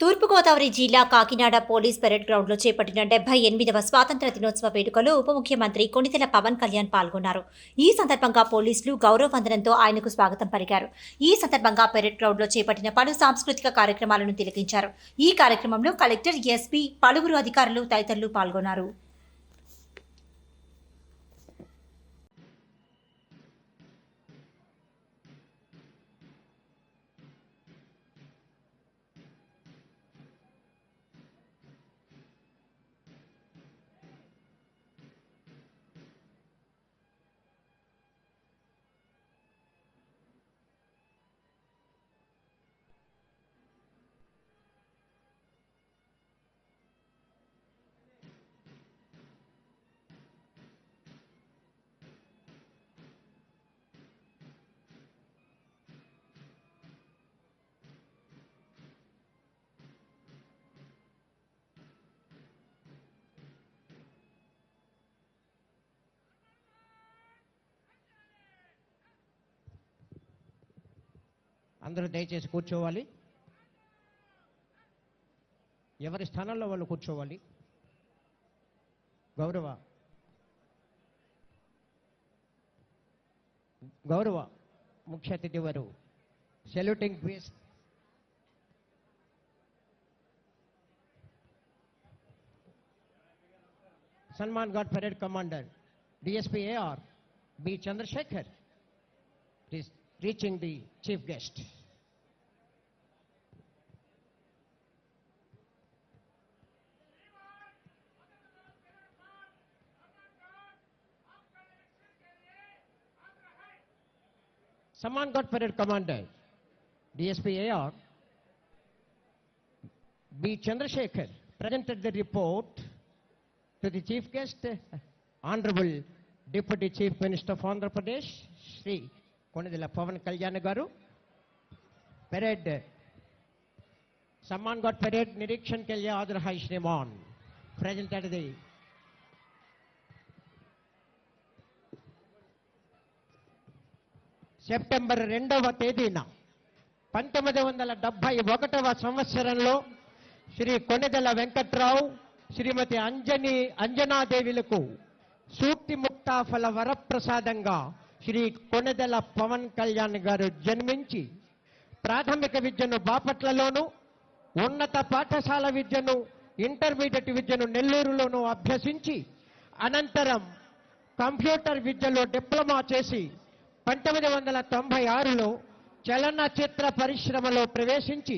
తూర్పుగోదావరి జిల్లా Kakinada police parade గ్రౌండ్లో చేపట్టిన డెబ్బై ఎనిమిదవ స్వాతంత్ర దినోత్సవ వేడుకలో ఉప ముఖ్యమంత్రి కొణితెల పవన్ కళ్యాణ్ పాల్గొన్నారు. ఈ సందర్భంగా పోలీసులు గౌరవ వందనంతో ఆయనకు స్వాగతం పలికారు. ఈ సందర్భంగా పెరేడ్ గ్రౌండ్లో చేపట్టిన పలు సాంస్కృతిక కార్యక్రమాలను తిలకించారు. ఈ కార్యక్రమంలో కలెక్టర్ ఎస్పీ పలువురు అధికారులు తదితరులు పాల్గొన్నారు. అందరూ దయచేసి కూర్చోవాలి. ఎవరి స్థానంలో వాళ్ళు కూర్చోవాలి? గౌరవ. గౌరవ ముఖ్య అతిథి వారు. సెల్యూటింగ్ క్వీస్ Samman guard parade commander DSP AR B Chandrasekhar reaching the chief guest Someone got parade commander. DSP AR. B. Chandrasekhar presented the report to the chief guest, Honorable Deputy Chief Minister of Andhra Pradesh, Sri Konadila Pavan Kalyana Garu. Parade. Someone got parade Nirikshan Kalya Adra Haishneman presented the September రెండవ తేదీన పంతొమ్మిది వందల డెబ్బై ఒకటవ సంవత్సరంలో శ్రీ కొనెదల వెంకట్రావు శ్రీమతి అంజని అంజనాదేవిలకు సూక్తి ముక్తాఫల వరప్రసాదంగా శ్రీ కొనెదల పవన్ కళ్యాణ్ గారు జన్మించి ప్రాథమిక విద్యను బాపట్లలోను ఉన్నత పాఠశాల విద్యను ఇంటర్మీడియట్ విద్యను నెల్లూరులోనూ అభ్యసించి అనంతరం కంప్యూటర్ విద్యలో డిప్లొమా చేసి పంతొమ్మిది వందల తొంభై ఆరులో చలనచిత్ర పరిశ్రమలో ప్రవేశించి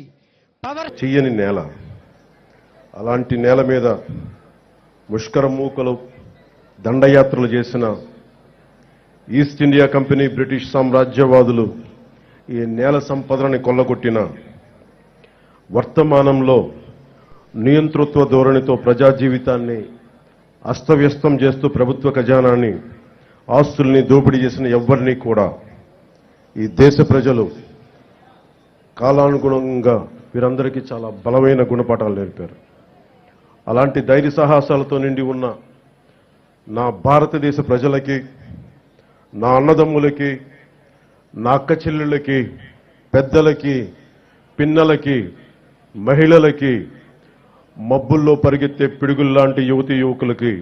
పవర్ చెయ్యని నేల. అలాంటి నేల మీద ముష్కర మూకలు దండయాత్రలు చేసిన ఈస్ట్ ఇండియా కంపెనీ బ్రిటిష్ సామ్రాజ్యవాదులు ఈ నేల సంపదలని కొల్లగొట్టిన వర్తమానంలో నియంతృత్వ ధోరణితో ప్రజా జీవితాన్ని అస్తవ్యస్తం చేస్తూ ప్రభుత్వ ఖజానాన్ని ఆస్తుల్ని దోపిడీ చేసిన ఎవరిని కూడా ఈ దేశ ప్రజలు కాలానుగుణంగా వీరందరికీ చాలా బలమైన గుణపాఠాలు నేర్పారు. అలాంటి ధైర్య సాహసాలతో నిండి ఉన్న నా భారతదేశ ప్రజలకి నా అన్నదమ్ములకి నా అక్క చెల్లెళ్ళకి పెద్దలకి పిన్నలకి మహిళలకి మబ్బుల్లో పరిగెత్తే పిడుగుల్లాంటి యువతి యువకులకి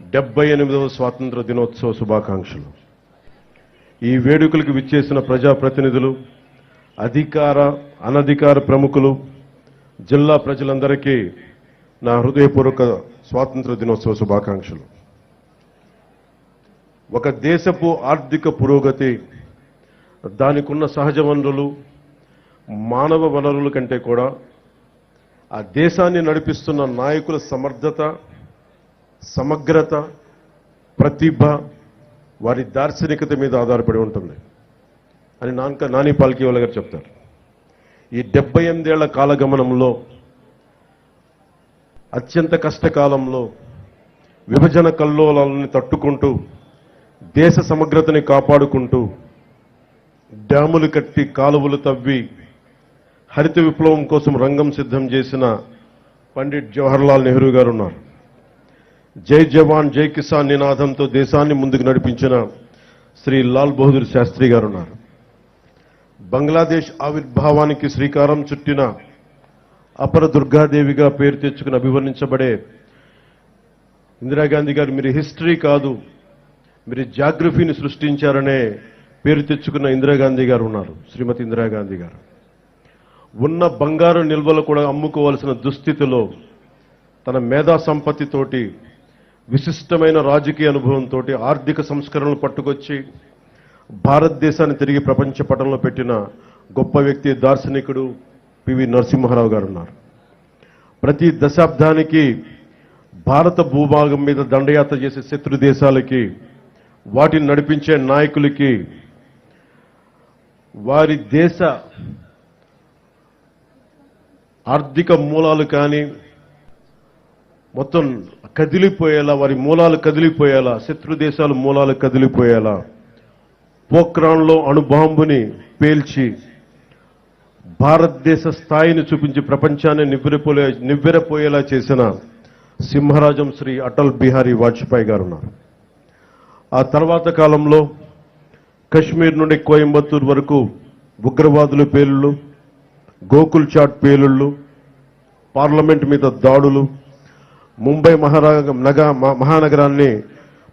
డెబ్బై ఎనిమిదవ స్వాతంత్ర దినోత్సవ శుభాకాంక్షలు. ఈ వేడుకలకు విచ్చేసిన ప్రజాప్రతినిధులు అధికార అనధికార ప్రముఖులు జిల్లా ప్రజలందరికీ నా హృదయపూర్వక స్వాతంత్ర దినోత్సవ శుభాకాంక్షలు. ఒక దేశపు ఆర్థిక పురోగతి దానికున్న సహజ వనరులు మానవ వనరుల కంటే కూడా ఆ దేశాన్ని నడిపిస్తున్న నాయకుల సమర్థత సమగ్రత ప్రతిభ వారి దార్శనికత మీద ఆధారపడి ఉంటుంది. అని నాన్క నాని పాల్కివాల గారు చెప్తారు. ఈ డెబ్బై ఎనిమిదేళ్ళ కాలగమనంలో అత్యంత కష్టకాలంలో విభజన కల్లోలాలని తట్టుకుంటూ దేశ సమగ్రతని కాపాడుకుంటూ డ్యాములు కట్టి కాలువలు తవ్వి హరిత విప్లవం కోసం రంగం సిద్ధం చేసిన పండిట్ జవహర్లాల్ నెహ్రూ గారు ఉన్నారు. జై జవాన్ జై కిసాన్ నినాదంతో దేశాన్ని ముందుకు నడిపించిన శ్రీ లాల్ బహదూర్ శాస్త్రి గారు ఉన్నారు బంగ్లాదేశ్ ఆవిర్భావానికి శ్రీకారం చుట్టిన అపర దుర్గాదేవిగా పేరు తెచ్చుకుని అభివర్ణించబడే ఇందిరాగాంధీ గారు మీరు హిస్టరీ కాదు మీరు జాగ్రఫీని సృష్టించారనే పేరు తెచ్చుకున్న ఇందిరాగాంధీ గారు ఉన్నారు. శ్రీమతి ఇందిరాగాంధీ గారు ఉన్న బంగారు నిల్వలు కూడా అమ్ముకోవాల్సిన దుస్థితిలో తన మేధా సంపత్తితోటి విశిష్టమైన రాజకీయ అనుభవంతో ఆర్థిక సంస్కరణలు పట్టుకొచ్చి భారతదేశాన్ని తిరిగి ప్రపంచ పటంలో పెట్టిన గొప్ప వ్యక్తి దార్శనికుడు పివి నరసింహారావు గారు ఉన్నారు ప్రతి దశాబ్దానికి భారత భూభాగం మీద దండయాత్ర చేసే శత్రు దేశాలకి వాటిని నడిపించే నాయకులకి వారి దేశ ఆర్థిక మూలాలు కానీ మొత్తం కదిలిపోయేలా వారి మూలాలు కదిలిపోయేలా శత్రు దేశాల మూలాలు కదిలిపోయేలా పోక్రాన్లో అణుబాంబుని పేల్చి భారతదేశ స్థాయిని చూపించి ప్రపంచాన్ని నివ్వెరపోలే నివ్వెరపోయేలా చేసిన సింహరాజం శ్రీ అటల్ బిహారీ వాజ్పేయి గారు ఉన్నారు. ఆ తర్వాత కాలంలో కశ్మీర్ నుండి కోయంబత్తూర్ వరకు ఉగ్రవాదుల పేలుళ్ళు గోకుల్ చాట్ పేలుళ్ళు పార్లమెంట్ మీద దాడులు ముంబై మహారా నగ మ- మహానగరాన్ని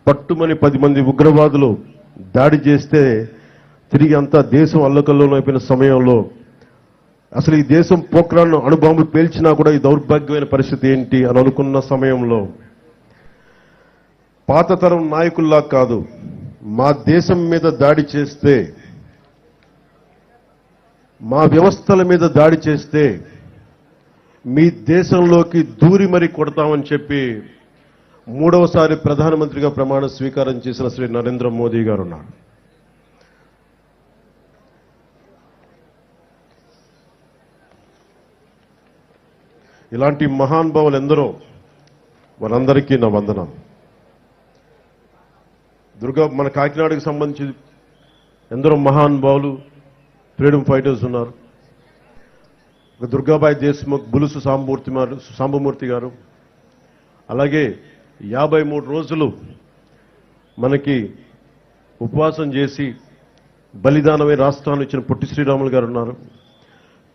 పట్టుమని పది మంది ఉగ్రవాదులు దాడి చేస్తే తిరిగి అంతా దేశం అల్లకల్లోలం అయిపోయిన సమయంలో అసలు ఈ దేశం పోక్రాన్ అణుబాంబు పేల్చినా కూడా ఈ దౌర్భాగ్యమైన పరిస్థితి ఏంటి అని అనుకున్న సమయంలో పాత తరం నాయకుల్లా కాదు మా దేశం మీద దాడి చేస్తే మా వ్యవస్థల మీద దాడి చేస్తే మీ దేశంలోకి దూరి మరి కొడతామని చెప్పి మూడవసారి ప్రధానమంత్రిగా ప్రమాణ స్వీకారం చేసిన శ్రీ నరేంద్ర మోదీ గారు ఉన్నారు. ఇలాంటి మహానుభావులు ఎందరో వారందరికీ నా వందనం దుర్గా మన కాకినాడకు సంబంధించి ఎందరో మహానుభావులు ఫ్రీడమ్ ఫైటర్స్ ఉన్నారు. ఒక దుర్గాబాయి దేశ్ముఖ్ బులుసు సాంబూర్తి గారు సాంబమూర్తి గారు. అలాగే యాభై మూడు రోజులు మనకి ఉపవాసం చేసి బలిదానమై రాష్ట్రాన్ని ఇచ్చిన పొట్టి శ్రీరాములు గారు ఉన్నారు.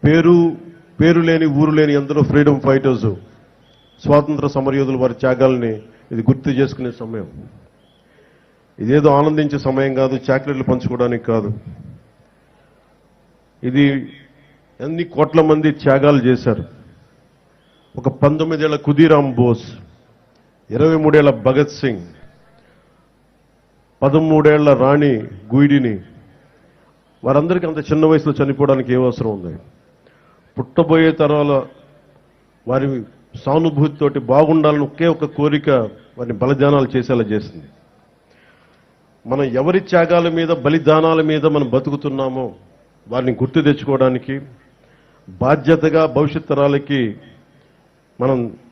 పేరు పేరు లేని ఊరు లేని ఎందరో ఫ్రీడమ్ ఫైటర్స్ స్వాతంత్ర సమరయోధులు వారి త్యాగాల్ని ఇది గుర్తు చేసుకునే సమయం. ఇదేదో ఆనందించే సమయం కాదు చాక్లెట్లు పంచుకోవడానికి కాదు. ఇది ఎన్ని కోట్ల మంది త్యాగాలు చేశారు. ఒక పంతొమ్మిదేళ్ళ కుదీరాం బోస్ ఇరవై మూడేళ్ళ భగత్ సింగ్ పదమూడేళ్ళ రాణి గుయిడిని. వారందరికీ అంత చిన్న వయసులో చనిపోవడానికి ఏ అవసరం ఉంది? పుట్టబోయే తరాల వారి సానుభూతితోటి బాగుండాలని ఒకే ఒక కోరిక వారిని బలిదానాలు చేసేలా చేసింది. మనం ఎవరి త్యాగాల మీద బలిదానాల మీద మనం బతుకుతున్నామో వారిని గుర్తు తెచ్చుకోవడానికి బాధ్యతగా భవిష్యత్ తరాలకి మనం